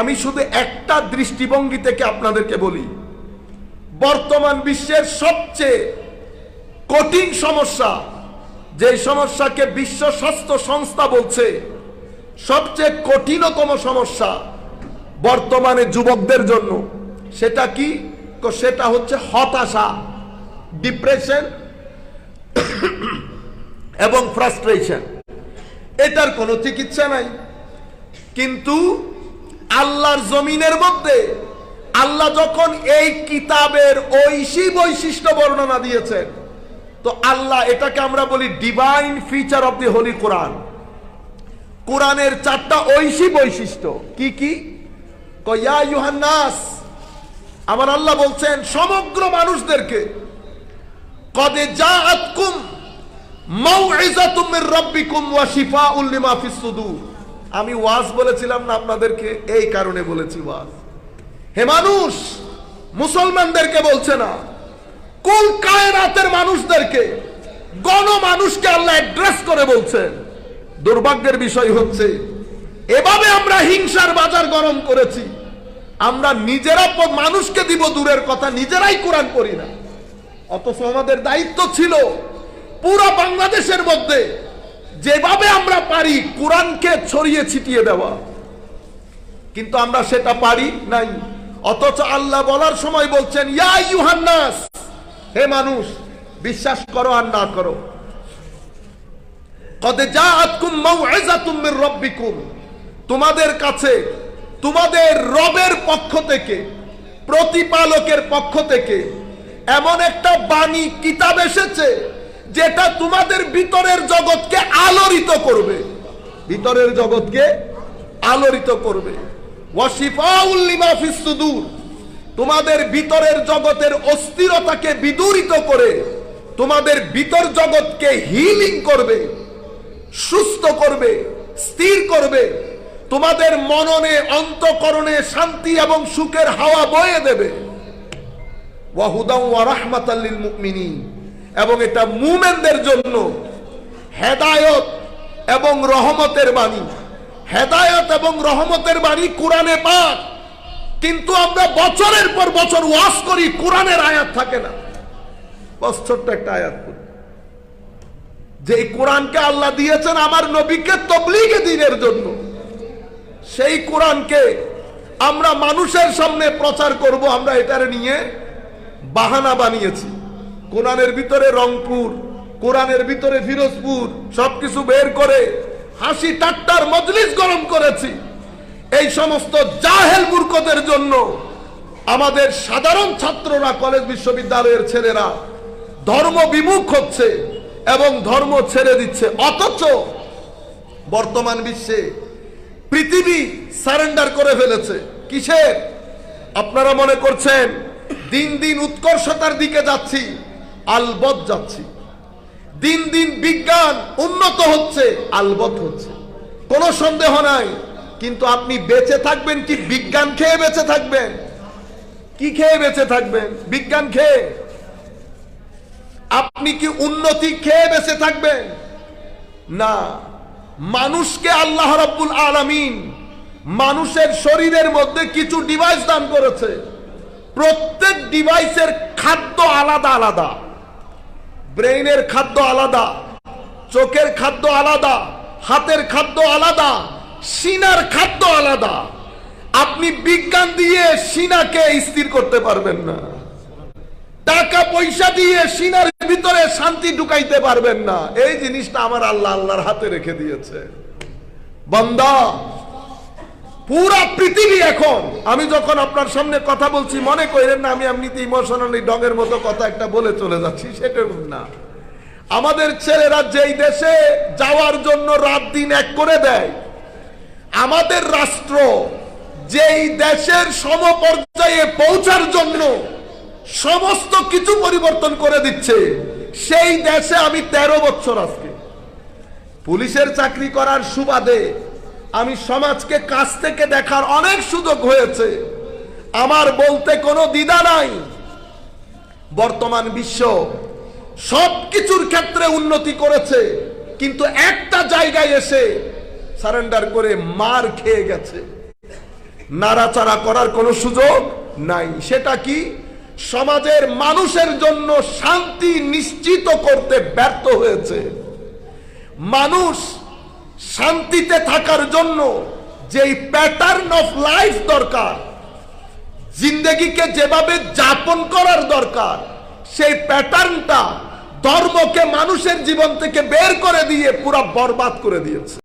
আমি শুধু একটা দৃষ্টিভঙ্গি থেকে আপনাদেরকে বলি, বর্তমান বিশ্বের সবচেয়ে কঠিন সমস্যা যে সমস্যাকে বিশ্ব স্বাস্থ্য সংস্থা বলছে, সবচেয়ে কঠিনতম সমস্যা বর্তমানে যুবকদের জন্য। সেটা কি? সেটা হচ্ছে হতাশা, ডিপ্রেশন এবং ফ্রাস্ট্রেশন। এটার কোনো চিকিৎসা নাই। কিন্তু আল্লাহর জমিনের মধ্যে আল্লাহ যখন এই কিতাবের ঐশী বৈশিষ্ট্য বর্ণনা দিয়েছেন, তো আল্লাহ এটাকে আমরা বলি divine feature of the holy Quran কোরআনের চারটা ঐশী বৈশিষ্ট্য কি কি? কয়া ইউহান্নাস আমার আল্লাহ বলছেন, সমগ্র মানুষদেরকে কদে যা আতকুম মাউইজাতুম মির রাব্বিকুম ওয়া শিফাউল লিমা ফিস আমি ওয়াজ বলেছিলাম না আপনাদেরকে? এই কারণে বলেছি ওয়াজ। হে মানুষ, মুসলমানদেরকে বলছে না। কুল কায়নাতের মানুষদেরকে গণ মানুষকে আল্লাহ অ্যাড্রেস করে বলছেন। দুর্ভাগ্যের বিষয় হচ্ছে, এভাবে আমরা হিংসার বাজার গরম করেছি। আমরা নিজেরা মানুষকে দিব দূরের কথা, নিজেরাই কোরআন করি না। অথচ আমাদের দায়িত্ব ছিল পুরো বাংলাদেশের মধ্যে যেভাবে আমরা পারি, কোরআনকে ছড়িয়ে ছিটিয়ে দেওয়া। কিন্তু আমরা সেটা পারি নাই। অথচ আল্লাহ বলার সময় বলছেন, ইয়া ইউহান্নাস হে মানুষ, বিশ্বাস করো আর না করো। কদে জাআতকুম মাউইজাতুম মির রাব্বিকুম। তোমাদের কাছে, তোমাদের রবের পক্ষ থেকে, প্রতিপালকের পক্ষ থেকে এমন একটা বাণী কিতাব এসেছে যেটা তোমাদের ভিতরের জগৎকে আলোড়িত করবে। ভিতরের জগৎকে আলোড়িত করবে। তোমাদের ভিতরের জগতের অস্থিরতাকে বিদূরিত করে তোমাদের ভিতর জগৎকে হিলিং করবে সুস্থ করবে স্থির করবে। তোমাদের মননে অন্তকরণে শান্তি এবং সুখের হাওয়া বয়ে দেবে। ওয়াহুদাম ওয়া রাহমাতাল্লিল মুমিনিন। এবং এটা মুমেনদের জন্য হেদায়ত এবং রহমতের বাণী। হেদায়ত এবং রহমতের বাণী কোরআনে পাক। কিন্তু আমরা বছরের পর বছর ওয়াজ করি, কোরআনের আয়াত থাকে না। বস ছোট্ট একটা আয়াত করি যে কোরআনকে আল্লাহ দিয়েছেন আমার নবীকে তবলিগে দিনের জন্য, সেই কোরআনকে আমরা মানুষের সামনে প্রচার করব, আমরা এটার নিয়ে বাহানা বানিয়েছি। কোরআনের ভিতরে রংপুর, কোরআনের ভিতরে ফিরোজপুর, সবকিছু বের করে হাসি টাট্টার মজলিস গরম করেছি। এই সমস্ত জাহেল মূর্খদের জন্য আমাদের সাধারণ ছাত্ররা, কলেজ বিশ্ববিদ্যালয়ের ছেলেরা ধর্ম বিমুখ হচ্ছে এবং ধর্ম ছেড়ে দিচ্ছে। অথচ বর্তমান বিশ্বে পৃথিবী সারেন্ডার করে ফেলেছে। কিসের? আপনারা মনে করছেন, দিন দিন উৎকর্ষতার দিকে যাচ্ছি। আলবত যাচ্ছি। দিন দিন বিজ্ঞান উন্নত হচ্ছে আলবত হচ্ছে। কোনো সন্দেহ নাই, কিন্তু আপনি বেঁচে থাকবেন কি বিজ্ঞান খেয়ে বেঁচে থাকবেন? কি খেয়ে বেঁচে থাকবেন? বিজ্ঞান খেয়ে। আপনি কি উন্নতি খেয়ে বেঁচে থাকবেন? না। মানুষকে আল্লাহ রাব্বুল আলামিন মানুষের শরীরের মধ্যে কিছু ডিভাইস দান করেছে। প্রত্যেক ডিভাইসের খাদ্য আলাদা আলাদা। ব্রেইনের খাদ্য আলাদা, চোখের খাদ্য আলাদা, হাতের খাদ্য আলাদা, সিনার খাদ্য আলাদা। আপনি বিজ্ঞান দিয়ে সিনাকে স্থির করতে পারবেন না। টাকা পয়সা দিয়ে সিনার ভিতরে শান্তি ঢুকাইতে পারবেন না। এই জিনিসটা আমার আল্লাহ আল্লাহর হাতে রেখে দিয়েছে। বন্দা পুরা পৃথিবী এখন। আমি যখন আপনার সামনে কথা বলছি, মনে করেন না আমি এমনিতে ইমোশনালি ডগের মতো কথা একটা বলে চলে যাচ্ছি, সেটা না। আমাদের ছেলেরা যেই দেশে যাওয়ার জন্য রাত দিন এক করে দেয়, আমাদের রাষ্ট্র যেই দেশের সমপর্যায়ে পৌঁছার জন্য সমস্ত কিছু পরিবর্তন করে দিচ্ছে, সেই দেশে আমি তেরো বছর আজকে। পুলিশের চাকরি করার সুবাদে আমি সমাজকে কাছ থেকে দেখার অনেক সুযোগ হয়েছে। আমার বলতে কোনো দ্বিধা নাই। বর্তমান বিশ্ব সব কিছুর ক্ষেত্রে উন্নতি করেছে, কিন্তু একটা জায়গায় এসে সারেন্ডার করে মার খেয়ে গেছে। নাড়াচাড়া করার কোনো সুযোগ নাই। সেটা কি? সমাজের মানুষের জন্য শান্তি নিশ্চিত করতে ব্যর্থ হয়েছে। মানুষ শান্তিতে থাকার জন্য যেই প্যাটার্ন অফ লাইফ দরকার, জিন্দগিকে যেভাবে যাপন করার দরকার, সেই প্যাটার্নটা ধর্মকে মানুষের জীবন থেকে বের করে দিয়ে পুরা বরবাদ করে দিয়েছে।